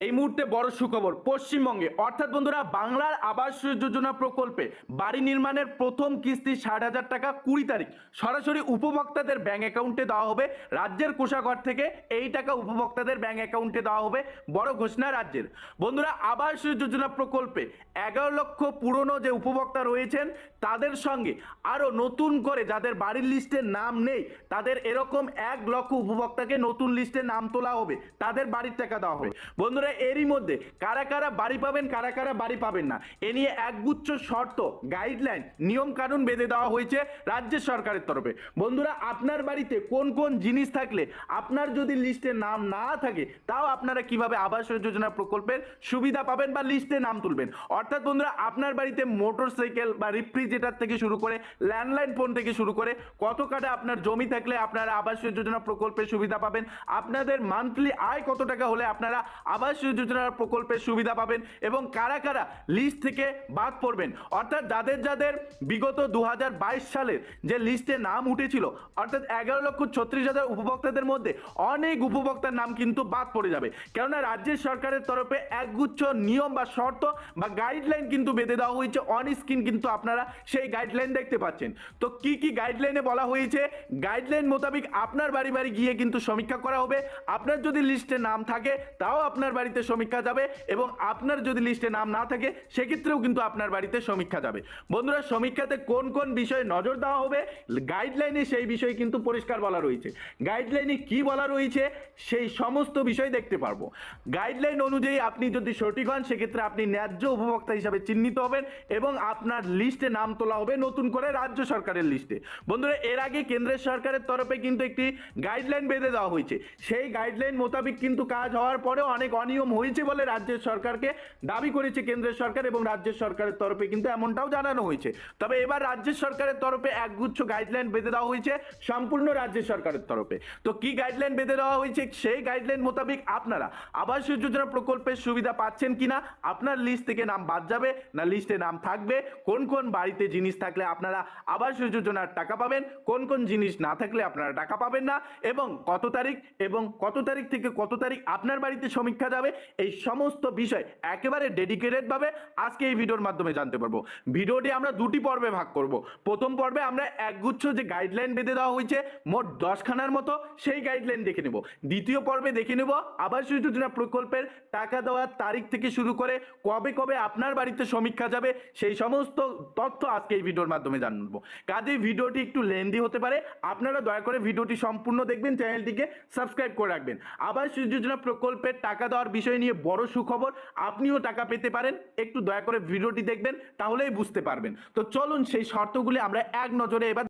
এই মুহূর্তে বড় সুখবর পশ্চিমবঙ্গে। অর্থাৎ বন্ধুরা, বাংলার আবাস যোজনা প্রকল্পে বাড়ি নির্মাণের প্রথম কিস্তি ষাট হাজার টাকা কুড়ি তারিখ। সরাসরি উপভোক্তাদের ব্যাংক অ্যাকাউন্টে দেওয়া হবে। রাজ্যের কোষাগার থেকে এই টাকা উপভোক্তাদের ব্যাংক অ্যাকাউন্টে দেওয়া হবে। বড় ঘোষণা রাজ্যের। বন্ধুরা, আবাস যোজনা প্রকল্পে এগারো লক্ষ পুরনো যে উপভোক্তা রয়েছেন তাদের সঙ্গে আরও নতুন করে যাদের বাড়ির লিস্টে নাম নেই, তাদের এরকম এক লক্ষ উপভোক্তাকে নতুন লিস্টে নাম তোলা হবে, তাদের বাড়ির টাকা দেওয়া হবে। বন্ধুরা, এরই মধ্যে কারা কারা বাড়ি পাবেন, কারা কারা বাড়ি পাবেন না, এ নিয়ে একগুচ্ছ শর্ত গাইডলাইন নিয়ম কানুন বেঁধে দেওয়া হয়েছে রাজ্য সরকারের তরফে। বন্ধুরা, আপনার বাড়িতে কোন কোন জিনিস থাকলে, আপনার যদি লিস্টে নাম না থাকে, তাও আপনারা কীভাবে আবাস যোজনা প্রকল্পের সুবিধা পাবেন বা লিস্টে নাম তুলবেন? অর্থাৎ বন্ধুরা, আপনার বাড়িতে মোটর সাইকেল বা রেফ্রিজারেটর থেকে শুরু করে ল্যান্ডলাইন ফোন থেকে শুরু করে কত কাটা আপনার জমি থাকলে আপনারা আবাস যোজনা প্রকল্পের সুবিধা পাবেন। আপনাদের মান্থলি আয় কত টাকা হলে আপনারা আবাস যোজনার প্রকল্পের সুবিধা পাবেন এবং কারা কারা লিস্ট থেকে বাদ পড়বেন। অর্থাৎ যাদের যাদের বিগত দু হাজার বাইশ সালের যে লিস্টে নাম উঠেছিল, অর্থাৎ এগারো লক্ষ ছত্রিশ হাজার উপভোক্তাদের মধ্যে অনেক উপভোক্তার নাম কিন্তু বাদ পড়ে যাবে। কেননা রাজ্যের সরকারের তরফে একগুচ্ছ নিয়ম বা শর্ত বা গাইডলাইন কিন্তু বেঁধে দেওয়া হয়েছে। অন স্ক্রিন কিন্তু আপনারা সেই গাইডলাইন দেখতে পাচ্ছেন। তো কি কি গাইডলাইনে বলা হয়েছে? গাইডলাইন মোতাবেক আপনার বাড়ি বাড়ি গিয়ে কিন্তু সমীক্ষা করা হবে। আপনার যদি লিস্টে নাম থাকে, তাও আপনার বাড়িতে সমীক্ষা যাবে এবং আপনার যদি লিস্টে নাম না থাকে, সেক্ষেত্রেও কিন্তু আপনার বাড়িতে সমীক্ষা যাবে। বন্ধুরা, সমীক্ষাতে কোন কোন বিষয়ে নজর দেওয়া হবে? গাইডলাইনে সেই বিষয় কিন্তু পরিষ্কার বলা রয়েছে। গাইডলাইনে কি বলা রয়েছে? সেই সমস্ত বিষয় দেখতে পারব। গাইডলাইন অনুযায়ী আপনি যদি সঠিক হন, সেক্ষেত্রে আপনি ন্যায্য উপভোক্তা হিসাবে চিহ্নিত হবেন এবং আপনার লিস্টে নাম তোলা হবে নতুন করে রাজ্য সরকারের লিস্টে বন্ধুরা, এর আগে কেন্দ্রের সরকারের তরফে কিন্তু একটি গাইডলাইন বেঁধে দেওয়া হয়েছে। সেই গাইডলাইন মোতাবেক কিন্তু কাজ হওয়ার পরেও অনেক অনিয়ম হয়েছে বলে রাজ্যের সরকারকে দাবি করেছে কেন্দ্রের সরকার এবং রাজ্যের সরকারের তরফে কিন্তু এমনটাও জানানো হয়েছে। তবে এবার রাজ্যের সরকারের তরফে একগুচ্ছ গাইডলাইন বেঁধে দেওয়া হয়েছে সম্পূর্ণ রাজ্য সরকারের তরফে। তো কি গাইডলাইন বেঁধে দেওয়া হয়েছে? সেই গাইডলাইন মোতাবেক আপনারা আবাস যোজনা প্রকল্পের সুবিধা পাচ্ছেন কিনা? আপনার লিস্ট থেকে নাম বাদ যাবে না? লিস্টে নাম থাকবে। কোন কোন বাড়িতে জিনিস থাকলে আপনারা আবাস যোজনার টাকা পাবেন। কোন কোন জিনিস না থাকলে আপনারা টাকা পাবেন না। এবং কত তারিখ এবং কত তারিখ থেকে কত তারিখ আপনার বাড়িতে সমীক্ষা যাবে, এই সমস্ত বিষয় একেবারে ডেডিকেটেডভাবে আজকে এই ভিডিওর মাধ্যমে জানতে পারব। ভিডিওটি আমরা দুটি পর্বে ভাগ করব। প্রথম পর্বে আমরা একগুচ্ছ যে গাইডলাইন বেঁধে দেওয়া হয়েছে, মোট দশখানার মতো সেই গাইডলাইন দেখে নেব। দ্বিতীয় পর্বে দেখে নেব আবাস যোজনা প্রকল্পের টাকা দেওয়ার তারিখ থেকে শুরু করে কবে কবে আপনার বাড়িতে সমীক্ষা যাবে, সেই সমস্ত তথ্য আজকে এই ভিডিওর মাধ্যমে জানব। কাজে ভিডিওটি একটু লেন্দি হতে পারে। আপনারা দয়া করে ভিডিওটি সম্পূর্ণ দেখবেন, চ্যানেলটিকে সাবস্ক্রাইব করে রাখবেন। আবাস যোজনা প্রকল্পের টাকা দেওয়ার বিষয় নিয়ে বড় সুখবর, আপনিও টাকা পেতে পারেন। একটু দয়া করে ভিডিওটি দেখবেন, তাহলেই বুঝতে পারবেন। তো চলুন সেই শর্তগুলি আমরা এক নজরে এবার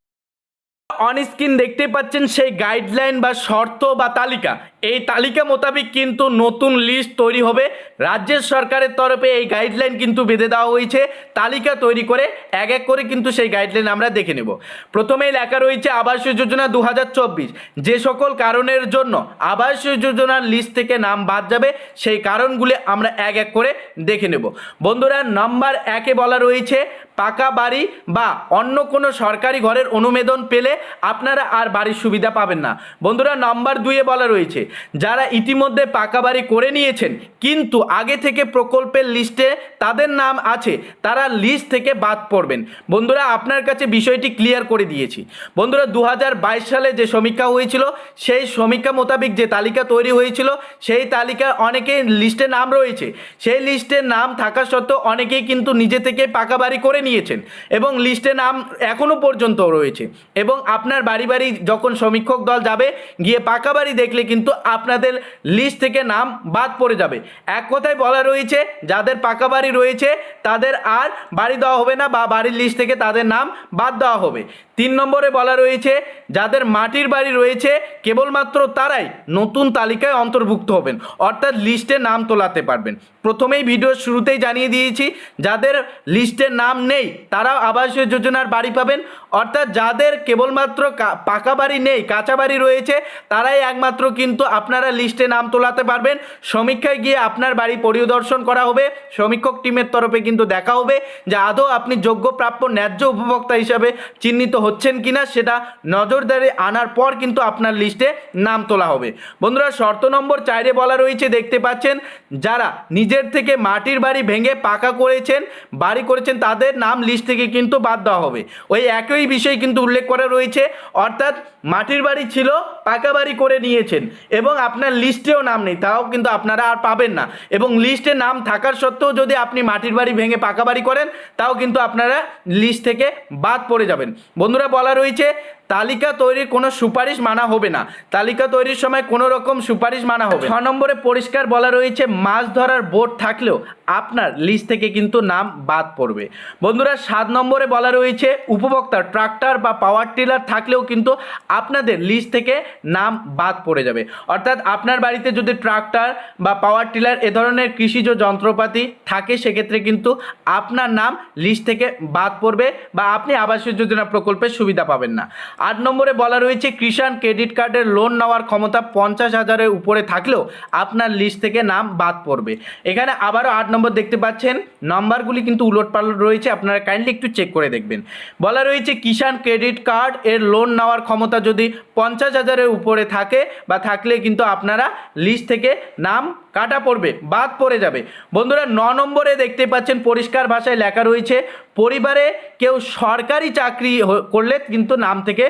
অন স্ক্রিন দেখতে পাচ্ছেন সেই গাইডলাইন বা শর্ত বা তালিকা। এই তালিকা মোতাবেক কিন্তু নতুন লিস্ট তৈরি হবে। রাজ্যের সরকারের তরফে এই গাইডলাইন কিন্তু বেঁধে দেওয়া হয়েছে। তালিকা তৈরি করে এক এক করে কিন্তু সেই গাইডলাইন আমরা দেখে নেব। প্রথমেই লেখা রয়েছে আবাস যোজনা দু হাজার চব্বিশ। যে সকল কারণের জন্য আবাস যোজনার লিস্ট থেকে নাম বাদ যাবে, সেই কারণগুলি আমরা এক এক করে দেখে নেব। বন্ধুরা নাম্বার একে বলা রয়েছে। পাকা বাড়ি বা অন্য কোনো সরকারি ঘরের অনুমোদন পেলে আপনারা আর বাড়ির সুবিধা পাবেন না। বন্ধুরা, নাম্বার দুইয়ে বলা রয়েছে, যারা ইতিমধ্যে পাকা বাড়ি করে নিয়েছেন, কিন্তু আগে থেকে প্রকল্পের লিস্টে তাদের নাম আছে, তারা লিস্ট থেকে বাদ পড়বেন। বন্ধুরা, আপনার কাছে বিষয়টি ক্লিয়ার করে দিয়েছি। বন্ধুরা দু হাজার বাইশ সালে যে সমীক্ষা হয়েছিল, সেই সমীক্ষা মোতাবেক যে তালিকা তৈরি হয়েছিল, সেই তালিকার অনেকেই লিস্টে নাম রয়েছে। সেই লিস্টে নাম থাকা সত্ত্বেও অনেকেই কিন্তু নিজে থেকে পাকা বাড়ি করে নিয়েছেন এবং লিস্টে নাম এখনও পর্যন্ত রয়েছে এবং আপনার বাড়ি বাড়ি যখন সমীক্ষক দল যাবে, গিয়ে পাকা বাড়ি দেখলে কিন্তু আপনাদের লিস্ট থেকে নাম বাদ পড়ে যাবে। এক কথায় বলা রয়েছে, যাদের পাকা বাড়ি রয়েছে, তাদের আর বাড়ি দেওয়া হবে না বা বাড়ির লিস্ট থেকে তাদের নাম বাদ দেওয়া হবে। তিন নম্বরে বলা রয়েছে, যাদের মাটির বাড়ি রয়েছে, কেবলমাত্র তারাই নতুন তালিকায় অন্তর্ভুক্ত হবেন, অর্থাৎ লিস্টে নাম তোলাতে পারবেন। প্রথমেই ভিডিওর শুরুতেই জানিয়ে দিয়েছি, যাদের লিস্টে নাম নেই তারাও আবাসীয় যোজনার বাড়ি পাবেন। অর্থাৎ যাদের কেবলমাত্র পাকা বাড়ি নেই, কাঁচা বাড়ি রয়েছে, তারাই একমাত্র কিন্তু আপনারা লিস্টে নাম তোলাতে পারবেন। সমীক্ষায় গিয়ে আপনার বাড়ি পরিদর্শন করা হবে। সমীক্ষক টিমের তরফে কিন্তু দেখা হবে যে আদৌ আপনি যোগ্য, প্রাপ্য, ন্যায্য উপভোক্তা হিসাবে চিহ্নিত হচ্ছেন কিনা, সেটা নজরদারি আনার পর কিন্তু আপনার লিস্টে নাম তোলা হবে। বন্ধুরা, শর্ত নম্বর চারে বলা রয়েছে, দেখতে পাচ্ছেন, যারা নিজের থেকে মাটির বাড়ি ভেঙে পাকা করেছেন, বাড়ি করেছেন, তাদের নাম লিস্ট থেকে কিন্তু বাদ দেওয়া হবে। ওই একই বিষয় কিন্তু উল্লেখ করা রয়েছে, অর্থাৎ মাটির বাড়ি ছিল, পাকা বাড়ি করে নিয়েছেন এবং আপনার লিস্টেও নাম নেই, তাও কিন্তু আপনারা আর পাবেন না। এবং লিস্টে নাম থাকার সত্ত্বেও যদি আপনি মাটির বাড়ি ভেঙে পাকা বাড়ি করেন, তাও কিন্তু আপনারা লিস্ট থেকে বাদ পড়ে যাবেন। বন্ধুরা, বলা রয়েছে তালিকা তৈরির কোনো সুপারিশ মানা হবে না। তালিকা তৈরির সময় কোনো রকম সুপারিশ মানা হবে ছ নম্বরে পরিষ্কার বলা রয়েছে, মাছ ধরার বোট থাকলেও আপনার লিস্ট থেকে কিন্তু নাম বাদ পড়বে। বন্ধুরা, সাত নম্বরে বলা রয়েছে, উপভোক্তা, ট্রাক্টর বা পাওয়ার টিলার থাকলেও কিন্তু আপনাদের লিস্ট থেকে নাম বাদ পড়ে যাবে। অর্থাৎ আপনার বাড়িতে যদি ট্রাক্টর বা পাওয়ার টিলার এ ধরনের কৃষিজ যন্ত্রপাতি থাকে, সেক্ষেত্রে কিন্তু আপনার নাম লিস্ট থেকে বাদ পড়বে বা আপনি আবাসিক যোজনা প্রকল্পের সুবিধা পাবেন না। আট নম্বরে বলা রয়েছে, কিষাণ ক্রেডিট কার্ডের লোন নেওয়ার ক্ষমতা পঞ্চাশ হাজারের উপরে থাকলেও আপনার লিস্ট থেকে নাম বাদ পড়বে। এখানে আবারও আট নম্বর দেখতে পাচ্ছেন, নাম্বারগুলি কিন্তু উলট পালট রয়েছে, আপনারা কাইন্ডলি একটু চেক করে দেখবেন। বলা রয়েছে, কিষাণ ক্রেডিট কার্ড এর লোন নেওয়ার ক্ষমতা যদি পঞ্চাশ হাজারের উপরে থাকে বা থাকলে কিন্তু আপনারা লিস্ট থেকে নাম কাটা পড়বে, বাদ পড়ে যাবে। বন্ধুরা, ন নম্বরে দেখতে পাচ্ছেন পরিষ্কার ভাষায় লেখা রয়েছে, পরিবারে কেউ সরকারি চাকরি করলে কিন্তু নাম থেকে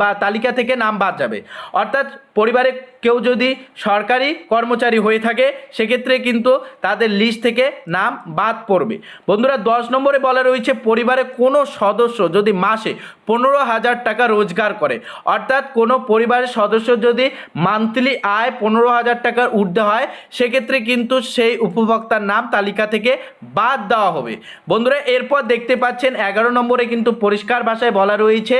বা তালিকা থেকে নাম বাদ যাবে। অর্থাৎ পরিবারে কেউ যদি সরকারি কর্মচারী হয়ে থাকে, সেক্ষেত্রে কিন্তু তাদের লিস্ট থেকে নাম বাদ পড়বে। বন্ধুরা, দশ নম্বরে বলা রয়েছে, পরিবারে কোনো সদস্য যদি মাসে পনেরো হাজার টাকা রোজগার করে, অর্থাৎ কোনো পরিবারের সদস্য যদি মান্থলি আয় পনেরো হাজার টাকার ঊর্ধ্বে হয়, সেক্ষেত্রে কিন্তু সেই উপভোক্তার নাম তালিকা থেকে বাদ দেওয়া হবে। বন্ধুরা, এরপর দেখতে পাচ্ছেন, এগারো নম্বরে কিন্তু পরিষ্কার ভাষায় বলা রয়েছে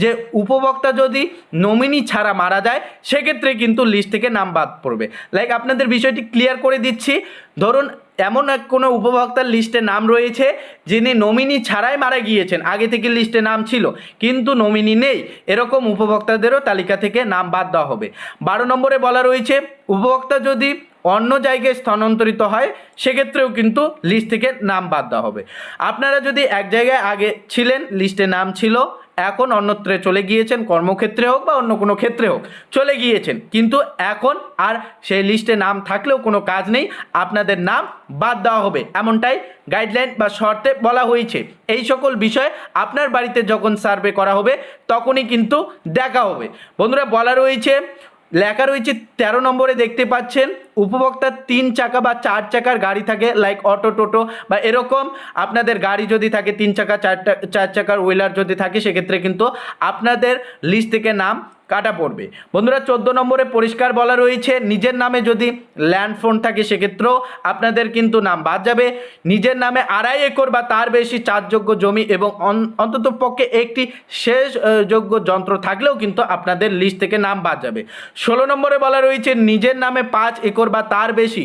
যে, উপভোক্তা যদি নমিনি ছাড়া মারা যায় সেক্ষেত্রে কিন্তু লিস্ট থেকে নাম বাদ পড়বে। লাইক আপনাদের বিষয়টি ক্লিয়ার করে দিচ্ছি। ধরুন, এমন এক কোনো উপভোক্তার লিস্টে নাম রয়েছে, যিনি নমিনি ছাড়াই মারা গিয়েছেন। আগে থেকে লিস্টে নাম ছিল, কিন্তু নমিনি নেই। এরকম উপভোক্তাদেরও তালিকা থেকে নাম বাদ দেওয়া হবে। বারো নম্বরে বলা রয়েছে, উপভোক্তা যদি অন্য জায়গায় স্থানান্তরিত হয়, সেক্ষেত্রেও কিন্তু লিস্ট থেকে নাম বাদ দেওয়া হবে। আপনারা যদি এক জায়গায় আগে ছিলেন লিস্টে নাম ছিল এখন অন্যত্রে চলে গিয়েছেন, কর্মক্ষেত্রে হোক বা অন্য কোনো ক্ষেত্রে হোক, চলে গিয়েছেন। কিন্তু এখন আর সেই লিস্টে নাম থাকলেও কোনো কাজ নেই, আপনাদের নাম বাদ দেওয়া হবে। এমনটাই গাইডলাইন বা শর্তে বলা হয়েছে। এই সকল বিষয় আপনার বাড়িতে যখন সার্ভে করা হবে, তখনই কিন্তু দেখা হবে। বন্ধুরা, বলা রয়েছে, লেখা রয়েছে, তেরো নম্বরে দেখতে পাচ্ছেন উপভোক্তার তিন চাকা বা চার চাকার গাড়ি থাকে লাইক অটো, টোটো বা এরকম। আপনাদের গাড়ি যদি থাকে, তিন চাকা চারটা চার চাকার হুইলার যদি থাকে, সেক্ষেত্রে কিন্তু আপনাদের লিস্ট থেকে নাম কাটা পড়বে। বন্ধুরা, চোদ্দ নম্বরে পরিষ্কার বলা রয়েছে, নিজের নামে যদি ল্যান্ড ফোন থাকে, সেক্ষেত্রেও আপনাদের কিন্তু নাম বাদ যাবে। নিজের নামে আড়াই একর বা তার বেশি চাষযোগ্য জমি এবং অন্তত পক্ষে একটি শেষ যোগ্য যন্ত্র থাকলেও কিন্তু আপনাদের লিস্ট থেকে নাম বাদ যাবে। ষোলো নম্বরে বলা রয়েছে, নিজের নামে পাঁচ একর বা তার বেশি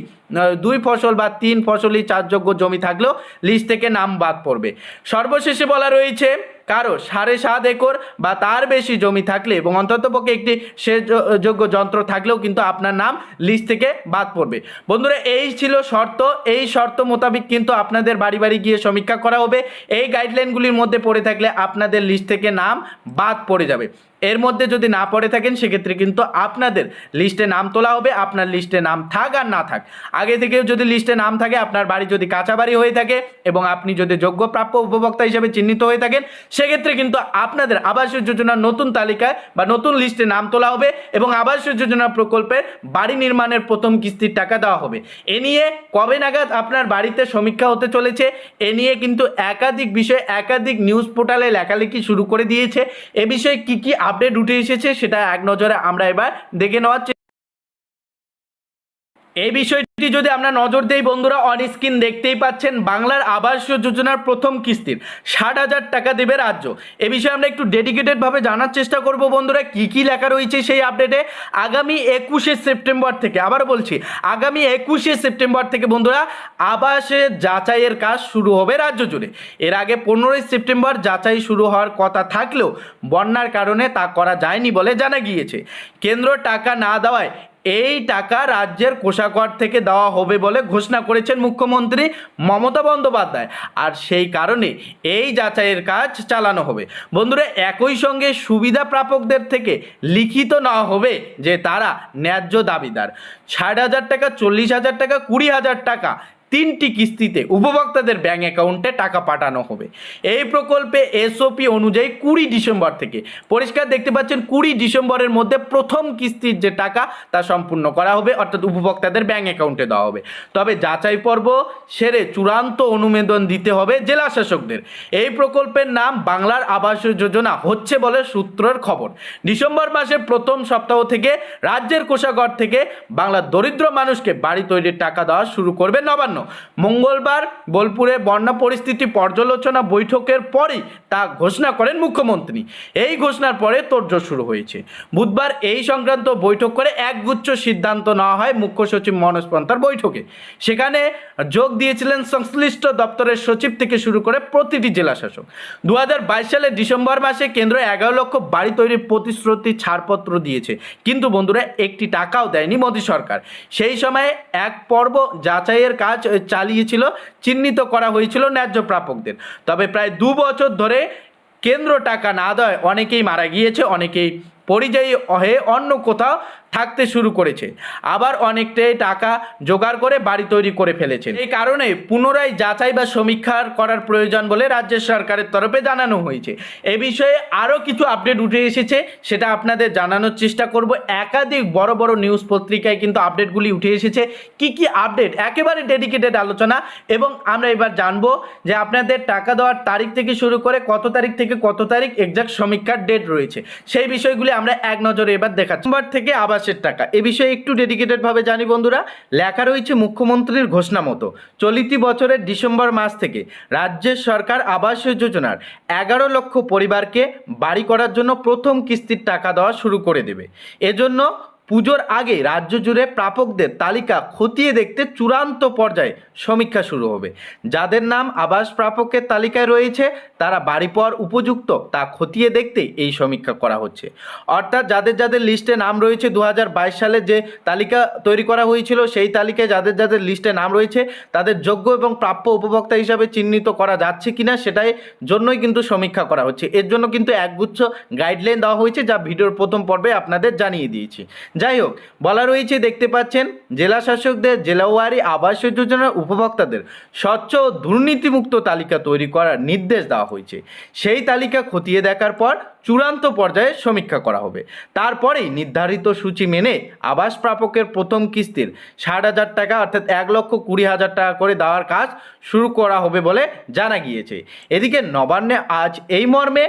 দুই ফসল বা তিন ফসলই চাষযোগ্য জমি থাকলেও লিস্ট থেকে নাম বাদ পড়বে। সর্বশেষে বলা রয়েছে কারও সাড়ে সাত একর বা তার বেশি জমি থাকলে এবং অন্ততপক্ষে একটি শেষ যো- যোগ্য যন্ত্র থাকলেও কিন্তু আপনার নাম লিস্ট থেকে বাদ পড়বে। বন্ধুরা, এই ছিল শর্ত। এই শর্ত মোতাবেক কিন্তু আপনাদের বাড়ি বাড়ি গিয়ে সমীক্ষা করা হবে। এই গাইডলাইনগুলির মধ্যে পড়ে থাকলে আপনাদের লিস্ট থেকে নাম বাদ পড়ে যাবে। এর মধ্যে যদি না পড়ে থাকেন, সেক্ষেত্রে কিন্তু আপনাদের লিস্টে নাম তোলা হবে, আপনার লিস্টে নাম থাক আর না থাক। আগে থেকেও যদি লিস্টে নাম থাকে, আপনার বাড়ি যদি কাঁচা বাড়ি হয়ে থাকে এবং আপনি যদি যোগ্য প্রাপ্য উপভোক্তা হিসেবে চিহ্নিত হয়ে থাকেন সেক্ষেত্রে কিন্তু আপনাদের আবাস যোজনার নতুন তালিকায় বা নতুন লিস্টে নাম তোলা হবে এবং আবাস যোজনা প্রকল্পের বাড়ি নির্মাণের প্রথম কিস্তির টাকা দেওয়া হবে। এ নিয়ে কবে নাগাদ আপনার বাড়িতে সমীক্ষা হতে চলেছে? এ নিয়ে কিন্তু একাধিক বিষয়ে একাধিক নিউজ পোর্টালে লেখালেখি শুরু করে দিয়েছে। এ বিষয়ে কি কি আপডেট উঠে এসেছে সেটা এক নজরে আমরা এবার দেখে নেওয়ার এই বিষয়টি যদি আমরা নজর দেই, বন্ধুরা অন স্ক্রিন দেখতেই পাচ্ছেন বাংলার আবাস যোজনার প্রথম কিস্তির ষাট হাজার টাকা দেবে রাজ্য। এ বিষয়ে আমরা একটু ডেডিকেটেডভাবে জানার চেষ্টা করব, বন্ধুরা, কি কি লেখা রয়েছে সেই আপডেটে আগামী একুশে সেপ্টেম্বর থেকে আবার বলছি, আগামী একুশে সেপ্টেম্বর থেকে, বন্ধুরা আবাসের যাচাইয়ের কাজ শুরু হবে রাজ্য জুড়ে। এর আগে পনেরোই সেপ্টেম্বর যাচাই শুরু হওয়ার কথা থাকলেও বন্যার কারণে তা করা যায়নি বলে জানা গিয়েছে। কেন্দ্র টাকা না দেওয়ায় এই টাকা রাজ্যের কোষাগার থেকে দেওয়া হবে বলে ঘোষণা করেছেন মুখ্যমন্ত্রী মমতা বন্দ্যোপাধ্যায়। আর সেই কারণে এই যাচাইয়ের কাজ চালানো হবে। বন্ধুরা, একই সঙ্গে সুবিধা প্রাপকদের থেকে লিখিত নেওয়া হবে যে তারা ন্যায্য দাবিদার। ষাট হাজার টাকা, চল্লিশ হাজার টাকা, কুড়ি হাজার টাকা তিনটি কিস্তিতে উপভোক্তাদের ব্যাঙ্ক অ্যাকাউন্টে টাকা পাঠানো হবে। এই প্রকল্পে এসওপি অনুযায়ী কুড়ি ডিসেম্বর থেকে, পরিষ্কার দেখতে পাচ্ছেন কুড়ি ডিসেম্বরের মধ্যে প্রথম কিস্তির যে টাকা, তা সম্পূর্ণ করা হবে, অর্থাৎ উপভোক্তাদের ব্যাঙ্ক অ্যাকাউন্টে দেওয়া হবে। তবে যাচাই পর্ব সেরে চূড়ান্ত অনুমোদন দিতে হবে জেলা শাসকদের এই প্রকল্পের নাম বাংলার আবাস যোজনা হচ্ছে বলে সূত্রের খবর। ডিসেম্বর মাসের প্রথম সপ্তাহ থেকে রাজ্যের কোষাগর থেকে বাংলার দরিদ্র মানুষকে বাড়ি তৈরির টাকা দেওয়া শুরু করবে নবান্ন। মঙ্গলবার বোলপুরে বন্যা পরিস্থিতি পর্যালোচনা বৈঠকের পরেই তা ঘোষণা করেন মুখ্যমন্ত্রী। এই ঘোষণার পরে তোড়জোড় শুরু হয়েছে। বুধবার এই সংক্রান্ত বৈঠক করে একগুচ্ছ সিদ্ধান্ত নেওয়া হয় মুখ্য সচিব মনোজ পন্থার বৈঠকে। সেখানে যোগ দিয়েছিলেন সংশ্লিষ্ট দপ্তরের সচিব থেকে শুরু করে প্রতিটি জেলা শাসক। দু হাজার বাইশ সালের ডিসেম্বর মাসে কেন্দ্র এগারো লক্ষ বাড়ি তৈরির প্রতিশ্রুতি ছাড়পত্র দিয়েছে। কিন্তু বন্ধুরা, একটি টাকাও দেয়নি মোদী সরকার। সেই সময়ে এক পর্ব যাচাইয়ের কাজ চালিয়েছিল, চিহ্নিত করা হয়েছিল ন্যায্য প্রাপকদের। তবে প্রায় দু বছর ধরে কেন্দ্র টাকা না দেয় অনেকেই মারা গিয়েছে, অনেকেই পরিযায়ী হয়ে অন্য কোথাও থাকতে শুরু করেছে। আবার অনেকটাই টাকা জোগাড় করে বাড়ি তৈরি করে ফেলেছে এই কারণে পুনরায় যাচাই বা সমীক্ষার করার প্রয়োজন বলে রাজ্য সরকারের তরফে জানানো হয়েছে। এ বিষয়ে আরও কিছু আপডেট উঠে এসেছে, সেটা আপনাদের জানানোর চেষ্টা করব। একাধিক বড় বড় নিউজ পত্রিকায় কিন্তু আপডেটগুলি উঠে এসেছে। কি কি আপডেট? একেবারে ডেডিকেটেড আলোচনা এবং আমরা এবার জানব যে আপনাদের টাকা দেওয়ার তারিখ থেকে শুরু করে কত তারিখ থেকে কত তারিখ এক্সাক্ট সমীক্ষার ডেট রয়েছে। সেই বিষয়গুলি আমরা এক নজরে এবার দেখাচ্ছি। সোমবার থেকে আবাসের টাকা। এ বিষয়ে একটু ডেডিকেটেডভাবে জানি বন্ধুরা। লেখা রয়েছে মুখ্যমন্ত্রীর ঘোষণা মতো। চলিতি বছরের ডিসেম্বর মাস থেকে রাজ্যের সরকার আবাস যোজনার এগারো লক্ষ পরিবারকে বাড়ি করার জন্য প্রথম কিস্তির টাকা দেওয়া শুরু করে দেবে। এজন্য পুজোর আগে রাজ্য জুড়ে প্রাপকদের তালিকা খতিয়ে দেখতে চূড়ান্ত পর্যায়ে সমীক্ষা শুরু হবে। যাদের নাম আবাস প্রাপকের তালিকায় রয়েছে, তারা বাড়ি পাওয়ার উপযুক্ত তা খতিয়ে দেখতে এই সমীক্ষা করা হচ্ছে। অর্থাৎ যাদের যাদের লিস্টে নাম রয়েছে দু হাজার বাইশ সালে যে তালিকা তৈরি করা হয়েছিল, সেই তালিকায় যাদের যাদের লিস্টে নাম রয়েছে, তাদের যোগ্য এবং প্রাপ্য উপভোক্তা হিসাবে চিহ্নিত করা যাচ্ছে কিনা সেটাই জন্যই কিন্তু সমীক্ষা করা হচ্ছে। এর জন্য কিন্তু একগুচ্ছ গাইডলাইন দেওয়া হয়েছে, যা ভিডিওর প্রথম পর্বে আপনাদের জানিয়ে দিয়েছি। যাই হোক বলা রয়েছে, দেখতে পাচ্ছেন, জেলা শাসকদের জেলাওয়ারি আবাস যোজনার উপভোক্তাদের স্বচ্ছ ও দুর্নীতিমুক্ত তালিকা তৈরি করার নির্দেশ দেওয়া হয়েছে। সেই তালিকা খতিয়ে দেখার পর চূড়ান্ত পর্যায়ে সমীক্ষা করা হবে। তারপরেই নির্ধারিত সূচি মেনে আবাস প্রাপকের প্রথম কিস্তির ষাট হাজার টাকা অর্থাৎ এক লক্ষ কুড়ি হাজার টাকা করে দেওয়ার কাজ শুরু করা হবে বলে জানা গিয়েছে। এদিকে নবান্নে আজ এই মর্মে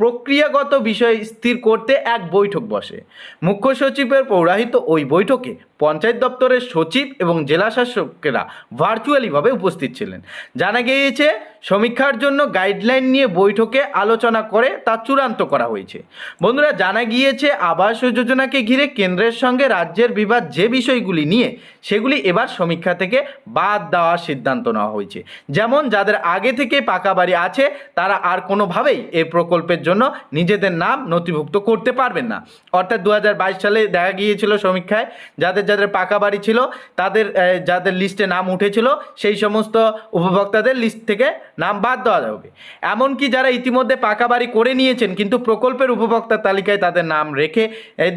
প্রক্রিয়াগত বিষয় স্থির করতে এক বৈঠক বসে। মুখ্য সচিবের পৌরাহিত ওই বৈঠকে পঞ্চায়েত দপ্তরের সচিব এবং জেলা শাসকেরা ভার্চুয়ালিভাবে উপস্থিত ছিলেন। জানা গিয়েছে, সমীক্ষার জন্য গাইডলাইন নিয়ে বৈঠকে আলোচনা করে তা চূড়ান্ত করা হয়েছে। বন্ধুরা, জানা গিয়েছে, আবাস যোজনাকে ঘিরে কেন্দ্রের সঙ্গে রাজ্যের বিবাদ যে বিষয়গুলি নিয়ে, সেগুলি এবার সমীক্ষা থেকে বাদ দেওয়ার সিদ্ধান্ত নেওয়া হয়েছে। যেমন, যাদের আগে থেকে পাকা বাড়ি আছে, তারা আর কোনোভাবেই এই প্রকল্পের জন্য নিজেদের নাম নথিভুক্ত করতে পারবেন না। অর্থাৎ দু হাজার বাইশ সালে দেখা গিয়েছিল সমীক্ষায়, যাদের যাদের পাকা বাড়ি ছিল, তাদের যাদের লিস্টে নাম উঠেছিল, সেই সমস্ত উপভোক্তাদের লিস্ট থেকে নাম বাদ দেওয়া যাবে। এমনকি যারা ইতিমধ্যে পাকা বাড়ি করে নিয়েছেন, কিন্তু প্রকল্পের উপভোক্তার তালিকায় তাদের নাম রেখে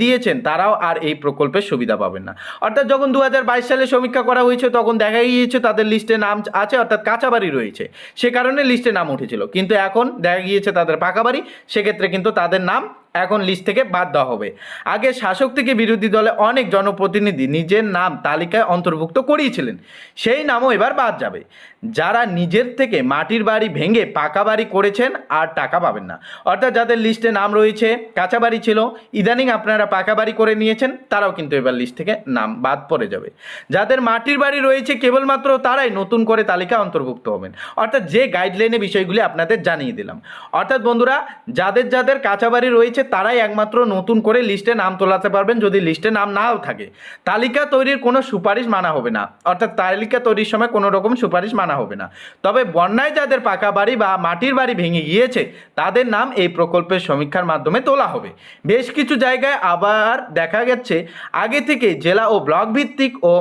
দিয়েছেন, তারাও আর এই প্রকল্পের সুবিধা পাবেন না। অর্থাৎ যখন দু হাজার বাইশ সালে সমীক্ষা করা হয়েছে, তখন দেখা গিয়েছে তাদের লিস্টে নাম আছে, অর্থাৎ কাঁচা বাড়ি রয়েছে। সে কারণে লিস্টে নাম উঠেছিল। কিন্তু এখন দেখা গিয়েছে তাদের পাকা বাড়ি, সেক্ষেত্রে কিন্তু তাদের নাম এখন লিস্ট থেকে বাদ দেওয়া হবে। আগে শাসক থেকে বিরোধী দলে অনেক জনপ্রতিনিধি নিজের নাম তালিকায় অন্তর্ভুক্ত করিয়েছিলেন। সেই নামও এবার বাদ যাবে। যারা নিজের থেকে মাটির বাড়ি ভেঙে পাকা বাড়ি করেছেন আর টাকা পাবেন না। অর্থাৎ যাদের লিস্টে নাম রয়েছে, কাঁচা বাড়ি ছিল, ইদানিং আপনারা পাকা বাড়ি করে নিয়েছেন, তারাও কিন্তু এবার লিস্ট থেকে নাম বাদ পড়ে যাবে। যাদের মাটির বাড়ি রয়েছে, কেবলমাত্র তারাই নতুন করে তালিকা অন্তর্ভুক্ত হবেন। অর্থাৎ যে গাইডলাইনে বিষয়গুলি আপনাদের জানিয়ে দিলাম। অর্থাৎ বন্ধুরা, যাদের যাদের কাঁচা বাড়ি রয়েছে তারাই একমাত্র নতুন করে লিস্টে নাম তোলাতে পারবেন যদি লিস্টে নাম নাও থাকে। তালিকা তৈরির কোনো সুপারিশ মানা হবে না। অর্থাৎ তালিকা তৈরির সময় কোনো রকম সুপারিশ মানা হবে না। তবে বন্যায় যাদের পাকা বাড়ি বা মাটির বাড়ি ভেঙে গিয়েছে, তাদের নাম এই প্রকল্পের সমীক্ষার মাধ্যমে তোলা হবে। বেশ কিছু জায়গায় আবার দেখা গেছে, আগে থেকে জেলা ও ব্লক ভিত্তিক ও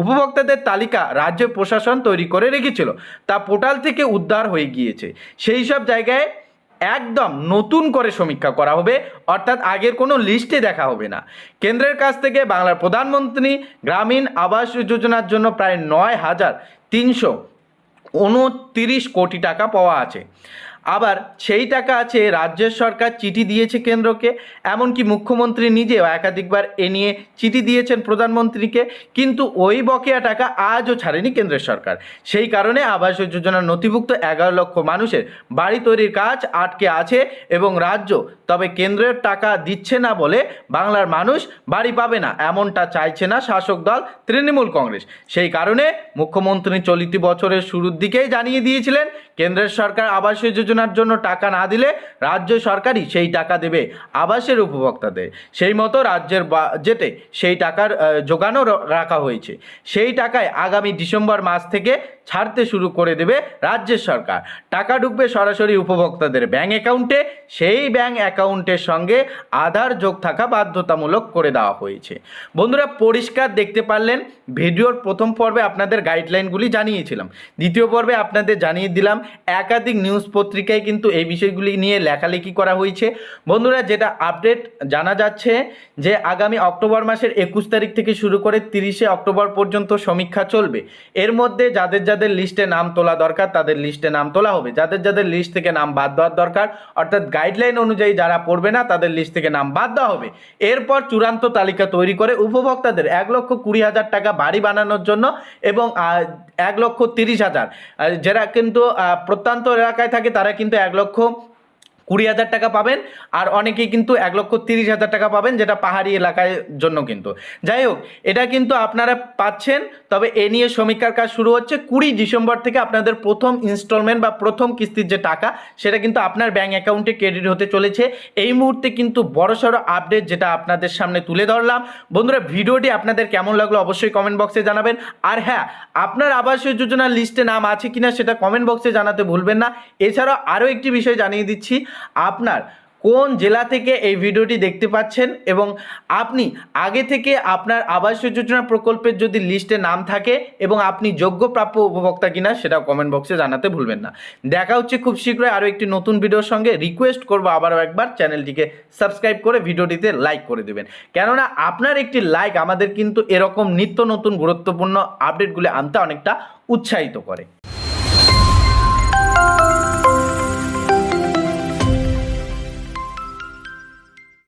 উপভোক্তাদের তালিকা রাজ্য প্রশাসন তৈরি করে রেখেছিল। তা পোর্টাল থেকে উদ্ধার হয়ে গিয়েছে। সেই সব জায়গায় একদম নতুন করে সমীক্ষা করা হবে, অর্থাৎ আগের কোনো লিস্টে দেখা হবে না। কেন্দ্রের কাছ থেকে বাংলার প্রধানমন্ত্রী গ্রামীণ আবাস যোজনার জন্য প্রায় নয় হাজার তিনশো উনতিরিশ কোটি টাকা পাওয়া আছে। আবার সেই টাকা আছে রাজ্যের সরকার চিঠি দিয়েছে কেন্দ্রকে, এমনকি মুখ্যমন্ত্রী নিজেও একাধিকবার এ নিয়ে চিঠি দিয়েছেন প্রধানমন্ত্রীকে, কিন্তু ওই বকেয়া টাকা আজও ছাড়েনি কেন্দ্রের সরকার। সেই কারণে আবাস যোজনার নথিভুক্ত এগারো লক্ষ মানুষের বাড়ি তৈরির কাজ আটকে আছে এবং রাজ্য তবে কেন্দ্রের টাকা দিচ্ছে না বলে বাংলার মানুষ বাড়ি পাবে না, এমনটা চাইছে না শাসক দল তৃণমূল কংগ্রেস। সেই কারণে মুখ্যমন্ত্রী চলিত বছরের শুরুর দিকেই জানিয়ে দিয়েছিলেন, কেন্দ্রের সরকার আবাস যোজনার জন্য টাকা না দিলে রাজ্য সরকারই সেই টাকা দেবে আবাসের উপভোক্তাদের। সেই মতো রাজ্যের বাজেটে সেই টাকার যোগানও রাখা হয়েছে। সেই টাকায় আগামী ডিসেম্বর মাস থেকে ছাড়তে শুরু করে দেবে রাজ্যের সরকার। টাকা ঢুকবে সরাসরি উপভোক্তাদের ব্যাঙ্ক অ্যাকাউন্টে সেই ব্যাঙ্ক অ্যাকাউন্টের সঙ্গে আধার যোগ থাকা বাধ্যতামূলক করে দেওয়া হয়েছে। বন্ধুরা, পরিষ্কার দেখতে পারলেন, ভিডিওর প্রথম পর্বে আপনাদের গাইডলাইনগুলি জানিয়েছিলাম। দ্বিতীয় পর্বে আপনাদের জানিয়ে দিলাম, একাধিক নিউজ পত্রিকায় কিন্তু এই বিষয়গুলি নিয়ে লেখালেখি করা হয়েছে। বন্ধুরা, যেটা আপডেট জানা যাচ্ছে যে আগামী অক্টোবর মাসের একুশ তারিখ থেকে শুরু করে তিরিশে অক্টোবর পর্যন্ত সমীক্ষা চলবে। এর মধ্যে যাদের যাদের লিস্টে নাম তোলা দরকার, তাদের লিস্টে নাম তোলা হবে। যাদের যাদের লিস্ট থেকে নাম বাদ দেওয়ার দরকার, অর্থাৎ গাইডলাইন অনুযায়ী যারা পড়বে না, তাদের লিস্ট থেকে নাম বাদ দেওয়া হবে। এরপর চূড়ান্ত তালিকা তৈরি করে উপভোক্তাদের এক লক্ষ কুড়ি হাজার টাকা বাড়ি বানানোর জন্য এবং এক লক্ষ তিরিশ হাজার। যারা কিন্তু প্রত্যন্ত এলাকায় থাকে, তারা কিন্তু এক লক্ষ কুড়ি হাজার টাকা পাবেন, আর অনেকেই কিন্তু এক লক্ষ তিরিশ হাজার টাকা পাবেন, যেটা পাহাড়ি এলাকায় জন্য কিন্তু। যাই হোক, এটা কিন্তু আপনারা পাচ্ছেন, তবে এ নিয়ে সমীক্ষার কাজ শুরু হচ্ছে। কুড়ি ডিসেম্বর থেকে আপনাদের প্রথম ইনস্টলমেন্ট বা প্রথম কিস্তির যে টাকা, সেটা কিন্তু আপনার ব্যাঙ্ক অ্যাকাউন্টে ক্রেডিট হতে চলেছে। এই মুহূর্তে কিন্তু বড়সড় আপডেট যেটা আপনাদের সামনে তুলে ধরলাম। বন্ধুরা, ভিডিওটি আপনাদের কেমন লাগল অবশ্যই কমেন্ট বক্সে জানাবেন। আর হ্যাঁ আপনার আবাস যোজনার লিস্টে নাম আছে কিনা, সেটা কমেন্ট বক্সে জানাতে ভুলবেন না। এছাড়াও আরও একটি বিষয় জানিয়ে দিচ্ছি আপনার কোন জেলা থেকে এই ভিডিওটি দেখতে পাচ্ছেন এবং আপনি আগে থেকে আপনার আবাস যোজনা প্রকল্পের যদি লিস্টে নাম থাকে এবং আপনি যোগ্য প্রাপ্য উপভোক্তা কিনা সেটা কমেন্ট বক্সে জানাতে ভুলবেন না। দেখা হচ্ছে খুব শীঘ্রই আরও একটি নতুন ভিডিওর সঙ্গে। রিকোয়েস্ট করব আবারও একবার চ্যানেলটিকে সাবস্ক্রাইব করে ভিডিওটিতে লাইক করে দেবেন। কেননা আপনার একটি লাইক আমাদের কিন্তু এরকম নিত্য নতুন গুরুত্বপূর্ণ আপডেটগুলি আনতে অনেকটা উৎসাহিত করে।